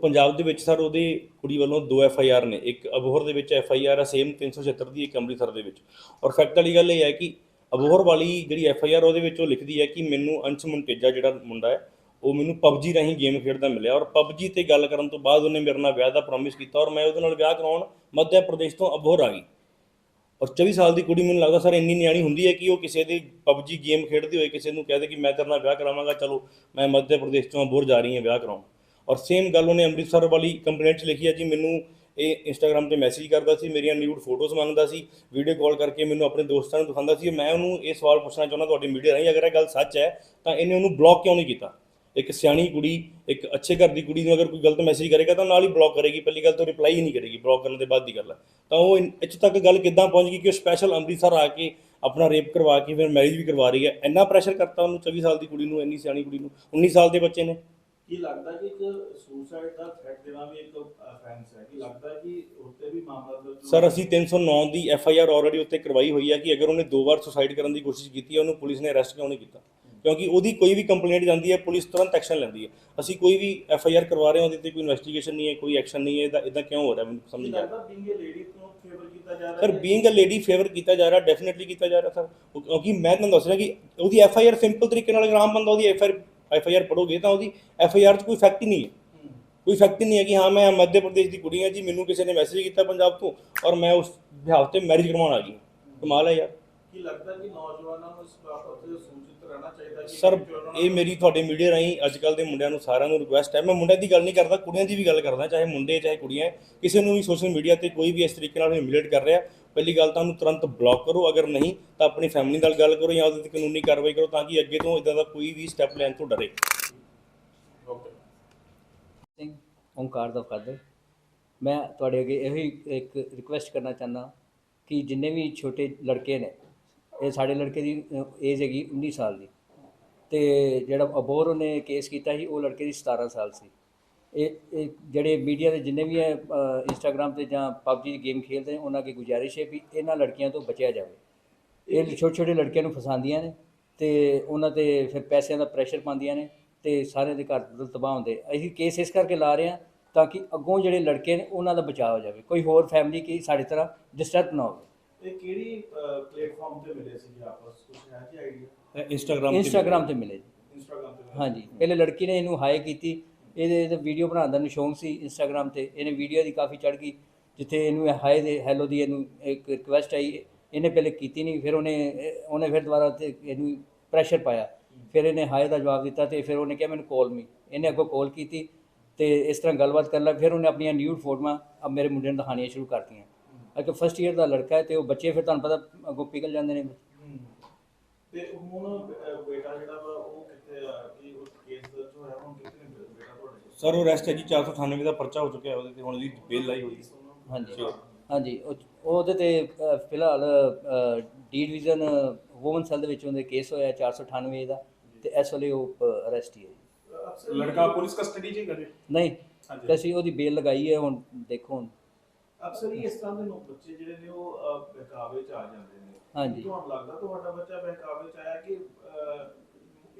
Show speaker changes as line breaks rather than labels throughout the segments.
ਪੰਜਾਬ ਦੇ ਵਿੱਚ ਸਰ ਉਹਦੇ ਕੁੜੀ ਵੱਲੋਂ ਦੋ ਐਫ ਆਈ ਆਰ ਨੇ, ਇੱਕ ਅਬੋਹਰ ਦੇ ਵਿੱਚ ਐਫ ਆਈ ਆਰ ਹੈ ਸੇਮ 376 ਦੀ ਇੱਕ ਅੰਮ੍ਰਿਤਸਰ ਦੇ ਵਿੱਚ। ਔਰ ਫੈਕਟ ਵਾਲੀ ਗੱਲ ਇਹ ਹੈ ਕਿ ਅਬੋਹਰ ਵਾਲੀ ਜਿਹੜੀ ਐਫ ਆਈ ਆਰ ਉਹਦੇ ਵਿੱਚ ਉਹ ਲਿਖਦੀ ਹੈ ਕਿ ਮੈਨੂੰ ਅੰਸ਼ ਮੁੰਟੇਜਾ ਜਿਹੜਾ ਮੁੰਡਾ ਹੈ, ਉਹ ਮੈਨੂੰ ਪਬਜੀ ਰਾਹੀਂ ਗੇਮ ਖੇਡਦਾ ਮਿਲਿਆ। ਔਰ ਪਬਜੀ ਤੇ ਗੱਲ ਕਰਨ ਤੋਂ ਬਾਅਦ ਉਹਨੇ ਮੇਰੇ ਨਾਲ ਵਿਆਹ ਦਾ ਪ੍ਰੋਮਿਸ ਕੀਤਾ ਔਰ ਮੈਂ ਉਹਦੇ ਨਾਲ ਵਿਆਹ ਕਰਾਉਣ ਮੱਧ ਪ੍ਰਦੇਸ਼ ਤੋਂ ਅਬੋਹਰ ਆ ਗਈ। ਔਰ 24 ਸਾਲ ਦੀ ਕੁੜੀ ਮੈਨੂੰ ਲੱਗਦਾ ਸਰ ਇੰਨੀ ਨਿਆਣੀ ਹੁੰਦੀ ਹੈ ਕਿ ਉਹ ਕਿਸੇ ਦੀ ਪਬਜੀ ਗੇਮ ਖੇਡਦੀ ਹੋਏ ਕਿਸੇ ਨੂੰ ਕਹਦੇ ਕਿ ਮੈਂ ਤੇਰੇ ਨਾਲ ਵਿਆਹ ਕਰਾਵਾਂਗਾ, ਚਲੋ ਮੈਂ ਮੱਧ ਪ੍ਰਦੇਸ਼ ਤੋਂ ਅਬੋਹਰ ਜਾ ਰਹੀ ਹਾਂ ਵਿਆਹ ਕਰਾਉਣ। ਔਰ ਸੇਮ ਗੱਲ ਉਹਨੇ ਅੰਮ੍ਰਿਤਸਰ ਵਾਲੀ ਕੰਪਲੇਂਟ 'ਚ ਲਿਖੀ ਹੈ ਜੀ, ਮੈਨੂੰ ਇਹ ਇੰਸਟਾਗ੍ਰam ਤੇ ਮੈਸੇਜ ਕਰਦਾ ਸੀ, ਮੇਰੀਆਂ ਨਿਊਡ ਫੋਟੋਜ਼ ਮੰਗਦਾ ਸੀ ਵੀਡੀਓ ਕਾਲ ਕਰਕੇ ਮੈਨੂੰ ਆਪਣੇ ਦੋਸਤਾਂ ਨੂੰ ਦਿਖਾਉਂਦਾ ਸੀ, ਮੈਂ ਉਹਨੂੰ ਇਹ ਸਵਾਲ ਪੁੱਛਣਾ ਚਾਹੁੰਦਾ ਤੁਹਾਡੀ ਮੀਡੀਆ ਰਾਹੀਂ, ਅਗਰ ਇਹ ਗੱਲ ਸੱਚ ਹੈ, ਤਾਂ ਇਹਨੇ ਉਹਨੂੰ ਬਲੌਕ ਕਿਉਂ ਨਹੀਂ ਕੀਤਾ? ਇੱਕ ਸਿਆਣੀ ਕੁੜੀ, ਇੱਕ ਅੱਛੇ ਘਰ ਦੀ ਕੁੜੀ ਨੂੰ ਅਗਰ ਕੋਈ ਗਲਤ ਮੈਸੇਜ ਕਰੇਗਾ, ਤਾਂ ਨਾਲ ਹੀ ਬਲੌਕ ਕਰੇਗੀ, ਪਹਿਲੀ ਗੱਲ ਤਾਂ ਰਿਪਲਾਈ ਹੀ ਨਹੀਂ ਕਰੇਗੀ ਬਲੌਕ ਕਰਨ ਦੇ ਬਾਅਦ ਦੀ ਗੱਲ ਹੈ। ਤਾਂ ਉਹ ਇੱਥੇ ਤੱਕ ਗੱਲ ਕਿੱਦਾਂ ਪਹੁੰਚ ਗਈ ਕਿ ਉਹ ਸਪੈਸ਼ਲ ਅੰਮ੍ਰਿਤਸਰ ਆ ਕੇ ਆਪਣਾ ਰੇਪ ਕਰਵਾ ਕੇ ਫਿਰ ਮੈਰਿਜ ਵੀ ਕਰਵਾ ਰਹੀ ਹੈ। ਇੰਨਾ ਪ੍ਰੈਸ਼ਰ ਕਰਤਾ ਉਹਨੂੰ 24 ਸਾਲ ਦੀ ਕੁੜੀ ਨੂੰ, ਇੰਨੀ ਸਿਆਣੀ ਕੁੜੀ ਨੂੰ 19 ਸਾਲ ਦੇ ਬੱਚੇ ਨੇ।
ਕੀ ਲੱਗਦਾ ਕਿ ਇੱਕ ਸੁਸਾਈਡ ਦਾ ਥ੍ਰੈਟ ਦੇਣਾ ਵੀ ਇੱਕ ਅਫੈਂਸ ਹੈ? ਕਿ ਲੱਗਦਾ ਕਿ ਉੱਤੇ ਵੀ ਮਾਮਲਾ ਦਰਜ
ਸਰ ਅਸੀਂ 309 ਦੀ ਐਫ ਆਈ ਆਰ ਆਲਰੇਡੀ ਉੱਤੇ ਕਰਵਾਈ ਹੋਈ ਹੈ ਕਿ ਅਗਰ ਉਹਨੇ ਦੋ ਵਾਰ ਸੁਸਾਈਡ ਕਰਨ ਦੀ ਕੋਸ਼ਿਸ਼ ਕੀਤੀ ਹੈ ਉਹਨੂੰ ਪੁਲਿਸ ਨੇ ਅਰੈਸਟ ਕਿਉਂ ਨਹੀਂ ਕੀਤਾ? ਕਿਉਂਕਿ ਉਹਦੀ ਕੋਈ ਵੀ ਕੰਪਲੇਂਟ ਜਾਂਦੀ ਹੈ ਪੁਲਿਸ ਤੁਰੰਤ ਐਕਸ਼ਨ ਲੈਂਦੀ ਹੈ। ਅਸੀਂ ਕੋਈ ਵੀ ਐਫ ਆਈ ਆਰ ਕਰਵਾ ਰਹੇ ਹਾਂ ਉਹਦੇ ਤੇ ਕੋਈ ਇਨਵੈਸਟੀਗੇਸ਼ਨ ਨਹੀਂ ਹੈ ਕੋਈ ਐਕਸ਼ਨ ਨਹੀਂ ਹੈ ਇਹਦਾ ਇਦਾਂ ਕਿਉਂ ਹੋ ਰਿਹਾ ਮੈਨੂੰ ਸਮਝ ਨਹੀਂ ਆ ਰਿਹਾ।
ਲੱਗਦਾ ਬਿੰਗ ਲੇਡੀ ਤੋਂ ਫੇਵਰ ਕੀਤਾ ਜਾ ਰਿਹਾ
sir? Being a lady favour ਕੀਤਾ ਜਾ ਰਿਹਾ ਡੈਫੀਨਿਟਲੀ ਕੀਤਾ ਜਾ ਰਿਹਾ ਸਰ। ਕਿਉਂਕਿ ਮੈਂ ਤੁਹਾਨੂੰ ਦੱਸ ਰਿਹਾ ਕਿ ਉਹਦੀ ਐਫ ਆਈ ਆਰ ਸਿੰਪਲ ਤਰੀਕੇ ਨਾਲ ਆਮ ਬੰਦਾ ਉਹਦੀ F I F I R ਪੜੋਗੇ ਤਾਂ ਉਹਦੀ ਐਫ ਆਈ ਆਰ 'ਚ ਕੋਈ ਫੈਕਟ ਹੀ ਨਹੀਂ ਹੈ। ਕੋਈ ਫੈਕਟ ਨਹੀਂ ਹੈ ਕਿ ਹਾਂ, ਮੈਂ ਮੱਧ ਪ੍ਰਦੇਸ਼ ਦੀ ਕੁੜੀ ਹਾਂ ਜੀ, ਮੈਨੂੰ ਕਿਸੇ ਨੇ ਮੈਸੇਜ ਕੀਤਾ ਪੰਜਾਬ ਤੋਂ ਔਰ ਮੈਂ ਉਸ ਬਿਹਾਰ ਤੇ ਮੈਰਿਜ ਕਰਵਾਉਣ ਆ ਗਈ ਕਮਾਲ ਹੈ ਯਾਰ।
ਕੀ ਲੱਗਦਾ ਕਿ ਨੌਜਵਾਨਾਂ ਨੂੰ ਇਸ ਬਾਬਤ ਸੂਚਿਤ ਰਹਿਣਾ ਚਾਹੀਦਾ ਕਿ
ਸਰ
ਉਹਨਾਂ
ਇਹ ਮੇਰੀ ਤੁਹਾਡੇ ਮੀਡੀਆ ਰਾਹੀਂ ਅੱਜ ਕੱਲ ਦੇ ਮੁੰਡਿਆਂ ਨੂੰ ਸਾਰਿਆਂ ਨੂੰ ਰਿਕੁਐਸਟ ਹੈ। ਮੈਂ ਮੁੰਡਿਆਂ ਦੀ ਗੱਲ ਨਹੀਂ ਕਰਦਾ ਕੁੜੀਆਂ ਦੀ ਵੀ ਗੱਲ ਕਰਦਾ ਚਾਹੇ ਮੁੰਡੇ ਚਾਹੇ ਕੁੜੀਆਂ। ਕਿਸੇ ਨੂੰ ਵੀ ਸੋਸ਼ਲ ਮੀਡੀਆ ਤੇ ਕੋਈ ਵੀ ਇਸ ਤਰੀਕੇ ਨਾਲ ਹਿਮਿਲੇਟ ਕਰ ਰਿਹਾ ਪਹਿਲੀ ਗੱਲ ਤਾਂ ਉਹਨੂੰ ਤੁਰੰਤ ਬਲੌਕ ਕਰੋ। ਅਗਰ ਨਹੀਂ ਤਾਂ ਆਪਣੀ ਫੈਮਿਲੀ ਨਾਲ ਗੱਲ ਕਰੋ ਜਾਂ ਉਹਦੇ ਤੇ ਕਾਨੂੰਨੀ ਕਾਰਵਾਈ ਕਰੋ ਤਾਂ ਕਿ ਅੱਗੇ ਤੋਂ ਇਦਾਂ ਦਾ ਕੋਈ ਵੀ ਸਟੈਪ ਲੈਣ ਤੋਂ ਡਰੇ।
Okay.
ਸਿੰਘ ਓਂਕਾਰ ਦਾ ਫਾਦਰ। ਮੈਂ ਤੁਹਾਡੇ ਅੱਗੇ ਇਹੋ ਹੀ ਇੱਕ ਰਿਕੁਐਸਟ ਕਰਨਾ ਚਾਹੁੰਦਾ ਕਿ ਜਿੰਨੇ ਵੀ ਛੋਟੇ ਲੜਕੇ ਨੇ ਇਹ ਸਾਡੇ ਲੜਕੇ ਦੀ ਏਜ ਹੈਗੀ 19 ਸਾਲ ਦੀ। ਤੇ ਜਿਹੜਾ ਅਬੋਰ ਉਹਨੇ ਕੇਸ ਕੀਤਾ ਸੀ, ਉਹ ਲੜਕੇ ਦੀ 17 ਸਾਲ ਸੀ। ਇਹ ਜਿਹੜੇ ਮੀਡੀਆ ਦੇ ਜਿੰਨੇ ਵੀ ਹੈ ਇੰਸਟਾਗ੍ਰam ਤੇ ਜਾਂ ਪਬਜੀ ਦੀ ਗੇਮ ਖੇਡਦੇ ਨੇ, ਉਹਨਾਂ ਅੱਗੇ ਗੁਜ਼ਾਰਿਸ਼ ਹੈ ਵੀ ਇਹਨਾਂ ਲੜਕੀਆਂ ਤੋਂ ਬਚਿਆ ਜਾਵੇ। ਇਹ ਛੋਟੇ ਛੋਟੇ ਲੜਕਿਆਂ ਨੂੰ ਫਸਾਉਂਦੀਆਂ ਨੇ ਤੇ ਉਹਨਾਂ ਤੇ ਫਿਰ ਪੈਸਿਆਂ ਦਾ ਪ੍ਰੈਸ਼ਰ ਪਾਉਂਦੀਆਂ ਨੇ ਤੇ ਸਾਰਿਆਂ ਦੇ ਘਰ ਦ- ਤਬਾਹ ਹੁੰਦੇ। ਅਸੀਂ ਕੇਸ ਇਸ ਕਰਕੇ ਲਾ ਰਹੇ ਹਾਂ ਤਾਂ ਕਿ ਅੱਗੋਂ ਜਿਹੜੇ ਲੜਕੇ ਨੇ, ਉਹਨਾਂ ਦਾ ਬਚਾਅ ਹੋ ਜਾਵੇ। ਕੋਈ ਹੋਰ ਫੈਮਿਲੀ ਕੀ ਸਾਡੀ ਤਰ੍ਹਾਂ ਡਿਸਟਰਬ ਨਾ ਹੋਵੇ।
ਇਹ ਕਿਹੜੀ ਪਲੇਟਫਾਰਮ ਤੇ ਮਿਲੇ ਸੀ ਆਪਸ? ਕੁਝ ਹੈ ਜੀ ਆਈਡੀਆ
ਇੰਸਟਾਗ੍ਰam
ਇੰਸਟਾਗ੍ਰam ਤੇ ਮਿਲੇ। ਜੀ।
ਇੰਸਟਾਗ੍ਰam ਤੇ ਮਿਲੇ?
ਹਾਂਜੀ। ਪਹਿਲੇ ਲੜਕੀ ਨੇ ਇਹਨੂੰ ਹਾਈ ਕੀਤੀ। ਇਹਦੇ ਇਹਦੇ ਵੀਡੀਓ ਬਣਾਉਣ ਦਾ ਨੂੰ ਸ਼ੌਂਕ ਸੀ ਇੰਸਟਾਗ੍ਰam ਤੇ। ਇਹਨੇ ਵੀਡੀਓ ਦੀ ਕਾਫੀ ਚੜ ਗਈ ਜਿੱਥੇ ਇਹਨੂੰ ਹਾਈ ਦੇ ਹੈਲੋ ਦੀ ਇਹਨੂੰ ਇੱਕ ਰਿਕੁਐਸਟ ਆਈ। ਇਹਨੇ ਪਹਿਲੇ ਕੀਤੀ ਨਹੀਂ ਫਿਰ ਉਹਨੇ ਇਹ- ਉਹਨੇ ਫਿਰ ਦੁਬਾਰਾ ਤੇ ਇਹਨੂੰ ਪ੍ਰੈਸ਼ਰ ਪਾਇਆ। ਫਿਰ ਇਹਨੇ ਹਾਈ ਦਾ ਜਵਾਬ ਦਿੱਤਾ ਤੇ ਫਿਰ ਉਹਨੇ ਕਿਹਾ ਮੈਨੂੰ ਕਾਲ ਮੀ ਇਹਨੇ ਅੱਗੋਂ ਕਾਲ ਕੀਤੀ ਤੇ ਇਸ ਤਰ੍ਹਾਂ ਗੱਲਬਾਤ ਕਰਨ ਲੱਗ ਫਿਰ ਉਹਨੇ ਆਪਣੀਆਂ ਨਿਊਡ ਫੋਟੋਆਂ ਅਬ ਮੇਰੇ ਮੁੰਡੇ ਨੂੰ ਦਿਖਾਉਣੀਆਂ ਸ਼ੁਰੂ ਕਰਤੀਆਂ। ਅੱਗੇ ਫਸਟ ਈਅਰ ਦਾ ਲੜਕਾ ਹੈ ਤੇ ਉਹ ਬੱਚੇ ਫਿਰ ਤੁਹਾਨੂੰ ਪਤਾ ਅੱਗੋਂ ਪਿਘਲ ਜਾਂਦੇ ਨੇ
ਹੂੰ। ਤੇ ਹੁਣ ਬੇਟਾ ਜਿਹੜਾ ਵਾ ਉਹ ਕਿੱਥੇ ਆ ਕਿ ਉਸ ਕੇਸ ਦਰਜ ਹੋਇਆ ਹੁਣ ਕਿੱਥੇ ਬੇਟਾ ਤੁਹਾਡੇ ਕੋਲ?
ਸਰ ਉਹ ਅਰੈਸਟ ਹੈ ਜੀ 498 ਦਾ ਪਰਚਾ ਹੋ ਚੁੱਕਿਆ ਹੈ ਉਹਦੇ ਤੇ ਹੁਣ ਉਹਦੀ ਬੇਲ ਲਾਈ ਹੋਈ ਹੈ
ਹਾਂਜੀ
Sure.
ਹਾਂਜੀ ਉਹ ਉਹਦੇ ਤੇ ਅ, ਫਿਲਹਾਲ ਡੀ ਡਿਵੀਜ਼ਨ ਵੂਮਨ ਸੈੱਲ ਦੇ ਵਿੱਚ ਉਹਦੇ ਕੇਸ ਹੋਇਆ 498 ਦਾ ਤੇ ਇਸ ਵੇਲੇ ਉਹ ਅਰੈਸਟ ਹੀ ਹੈ ਜੀ।
ਲੜਕਾ ਪੁਲਿਸ ਕਸਟਡੀ 'ਚ ਹੀ ਕਰੇ
ਨਹੀਂ
ਹਾਂਜੀ।
ਤੇ ਅਸੀਂ ਉਹਦੀ ਬੇਲ ਲਗਾਈ ਹੈ ਹੁਣ ਦੇਖੋ ਹੁਣ
ਅਕਸਰ ਹੀ ਇਸ ਤਰ੍ਹਾਂ ਦੇ ਲੋਕ ਬੱਚੇ ਜਿਹੜੇ ਨੇ ਉਹ ਬਹਿਕਾਵੇ ਚ ਆ ਜਾਂਦੇ ਨੇ।
ਹਾਂਜੀ।
ਤੁਹਾਨੂੰ ਲੱਗਦਾ ਤੁਹਾਡਾ ਬੱਚਾ ਬਹਿਕਾਵੇ ਚ ਆਇਆ ਕਿ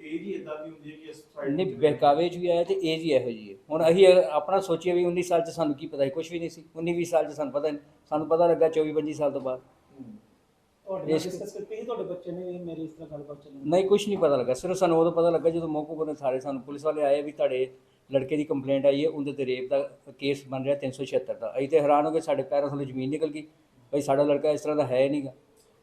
ਏਜ ਹੀ ਇਦਾਂ ਦੀ ਹੁੰਦੀ ਹੈ ਕਿ ਇਸ ਸਾਈਡ
ਨਹੀਂ ਬਹਿਕਾਵੇ 'ਚ ਵੀ ਆਇਆ ਤੇ ਏਜ ਹੀ ਇਹੋ ਜੀ ਹੈ। ਹੁਣ ਅਸੀਂ ਆਪਣਾ ਸੋਚੀਏ ਵੀ 19 ਸਾਲ 'ਚ ਸਾਨੂੰ ਕੀ ਪਤਾ ਹੈ ਕੁਝ ਵੀ ਨਹੀਂ ਸੀ। 19 20 ਸਾਲ 'ਚ ਸਾਨੂੰ ਪਤਾ ਨਹੀਂ ਸਾਨੂੰ ਪਤਾ ਲੱਗਾ 24 25 ਸਾਲ ਤੋਂ ਬਾਅਦ।
ਤੁਹਾਡੇ ਨਾਲ
ਇਸ-
ਡਿਸਕਸ ਕੀਤੀ ਸੀ ਤੁਹਾਡੇ ਬੱਚੇ ਨੇ ਮੇਰੀ ਇਸ ਤਰ੍ਹਾਂ ਗੱਲਬਾਤ ਚੱਲਣੀ
ਨਹੀਂ ਕੁਝ ਨਹੀਂ ਪਤਾ ਲੱਗਾ। ਸਿਰਫ ਸਾਨੂੰ ਉਦੋਂ ਪਤਾ ਲੱਗਾ ਜਦੋਂ ਮੌਕੇ ਕੋਲ ਸਾਰੇ ਸਾਨੂੰ ਪੁਲਿਸ ਵਾਲੇ ਆਏ ਵੀ ਤੁਹਾਡੇ ਲੜਕੇ ਦੀ ਕੰਪਲੇਂਟ ਆਈ ਹੈ ਉਹਦੇ ਤੇ ਰੇਪ ਦਾ ਕੇਸ ਬਣ ਰਿਹਾ 376 ਦਾ। ਅਸੀਂ ਤੇ ਹੈਰਾਨ ਹੋ ਗਏ ਸਾਡੇ ਪੈਰਾਂ ਥੱਲੇ ਜ਼ਮੀਨ ਨਿਕਲ ਗਈ। ਭਈ ਸਾਡਾ ਲੜਕਾ ਇਸ ਤਰ੍ਹਾਂ ਦਾ ਹੈ ਨਹੀਂਗਾ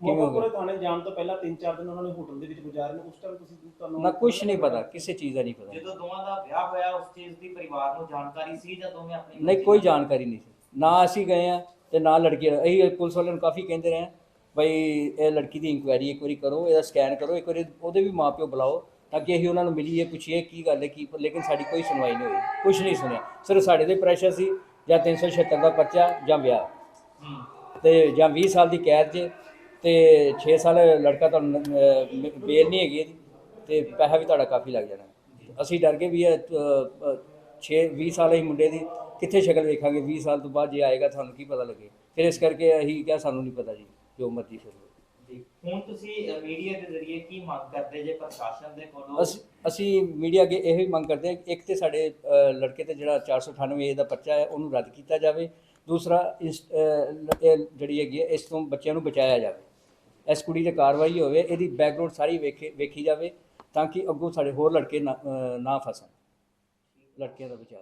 ਕਿਵੇਂ ਹੋ
ਕੋਲੇ
ਗਿਆ?
ਥਾਣੇ ਜਾਣ ਤੋਂ ਪਹਿਲਾਂ 3-4 ਦਿਨ ਉਹਨਾਂ ਨੇ ਹੋਟਲ ਦੇ ਵਿੱਚ ਗੁਜ਼ਾਰੇ ਨੇ ਉਸ ਟਾਈਮ ਤੁਸੀਂ ਤੁਹਾਨੂੰ
ਨਾ ਕੁਝ ਨਹੀਂ ਪਤਾ ਕਿਸੇ ਚੀਜ਼ ਦਾ ਨਹੀਂ ਪਤਾ।
ਜਦੋਂ ਦੋਵਾਂ ਦਾ ਵਿਆਹ ਹੋਇਆ ਉਸ ਚੀਜ਼ ਦੀ ਪਰਿਵਾਰ ਨੂੰ ਜਾਣਕਾਰੀ ਸੀ ਜਾਂ ਦੋਵੇਂ ਆਪਣੀ
ਨਹੀਂ ਕੋਈ ਜਾਣਕਾਰੀ ਨਹੀਂ ਸੀ। ਨਾ ਅਸੀਂ ਗਏ ਆ ਤੇ ਨਾ ਲੜਕੀ ਅਸੀਂ ਪੁਲਿਸ ਵਾਲਿਆਂ ਨੂੰ ਕਾਫੀ ਕਹਿੰਦੇ ਰਹੇ ਹਾਂ ਭਈ ਇਹ ਲੜਕੀ ਦੀ ਇਨਕੁਆਇਰੀ ਇੱਕ ਵਾਰੀ ਕਰੋ ਇਹਦਾ ਸਕੈਨ ਕਰੋ ਇੱਕ ਵਾਰੀ ਉਹਦੇ ਵੀ ਮਾਪਿਓ ਬੁਲਾਓ। ਕਿ ਅਸੀਂ ਉਹਨਾਂ ਨੂੰ ਮਿਲੀਏ ਪੁੱਛੀਏ ਕੀ ਗੱਲ ਹੈ ਕੀ ਲੇਕਿਨ ਸਾਡੀ ਕੋਈ ਸੁਣਵਾਈ ਨਹੀਂ ਹੋਈ ਕੁਝ ਨਹੀਂ ਸੁਣਿਆ। ਸਿਰਫ ਸਾਡੇ ਤੇ ਪ੍ਰੈਸ਼ਰ ਸੀ ਜਾਂ 376 ਦਾ ਪਰਚਾ ਜਾਂ ਵਿਆਹ। ਤੇ ਜਾਂ 20 ਸਾਲ ਦੀ ਕੈਦ 'ਚ ਤੇ 6 ਸਾਲ ਲੜਕਾ ਤੁਹਾਨੂੰ ਬੇਲ ਨਹੀਂ ਹੈਗੀ ਇਹਦੀ ਤੇ ਪੈਸਾ ਵੀ ਤੁਹਾਡਾ ਕਾਫੀ ਲੱਗ ਜਾਣਾ। ਅਸੀਂ ਡਰ ਗਏ ਵੀ ਇਹ 6 20 ਸਾਲ ਹੀ ਮੁੰਡੇ ਦੀ ਕਿੱਥੇ ਸ਼ਕਲ ਵੇਖਾਂਗੇ 20 ਸਾਲ ਤੋਂ ਬਾਅਦ ਜੇ ਆਏਗਾ ਤੁਹਾਨੂੰ ਕੀ ਪਤਾ ਲੱਗੇ। ਫਿਰ ਇਸ ਕਰਕੇ ਅਸੀਂ ਕਿਹਾ ਸਾਨੂੰ ਨਹੀਂ ਪਤਾ ਜੀ ਜੋ ਮਰਜ਼ੀ ਫਿਰ।
ਹੁਣ ਤੁਸੀਂ ਮੀਡੀਆ ਦੇ ਜ਼ਰੀਏ ਕੀ ਮੰਗ ਕਰਦੇ ਜੇ ਪ੍ਰਸ਼ਾਸਨ ਦੇ ਕੋਲੋਂ?
ਅਸੀਂ ਅਸੀਂ ਮੀਡੀਆ ਅੱਗੇ ਇਹ ਹੀ ਮੰਗ ਕਰਦੇ ਹਾਂ ਇੱਕ ਤੇ ਸਾਡੇ ਅ, ਲੜਕੇ ਤੇ ਜਿਹੜਾ 498 ਏ ਦਾ ਪਰਚਾ ਹੈ ਉਹਨੂੰ ਰੱਦ ਕੀਤਾ ਜਾਵੇ। ਦੂਸਰਾ ਇਸ ਅ, ਲ- ਇਹ ਜਿਹੜੀ ਹੈਗੀ ਹੈ ਇਸ ਤੋਂ ਬੱਚਿਆਂ ਨੂੰ ਬਚਾਇਆ ਜਾਵੇ। ਇਸ ਕੁੜੀ ਤੇ ਕਾਰਵਾਈ ਹੋਵੇ ਇਹਦੀ ਬੈਕਗ੍ਰਾਉਂਡ ਸਾਰੀ ਵੇਖੇ ਵੇਖੀ ਜਾਵੇ ਤਾਂ ਕਿ ਅੱਗੋਂ ਸਾਡੇ ਹੋਰ ਲੜਕੇ ਨਾ ਅ, ਨਾ ਫਸਣ। ਲੜਕਿਆਂ ਦਾ ਬਚਾਅ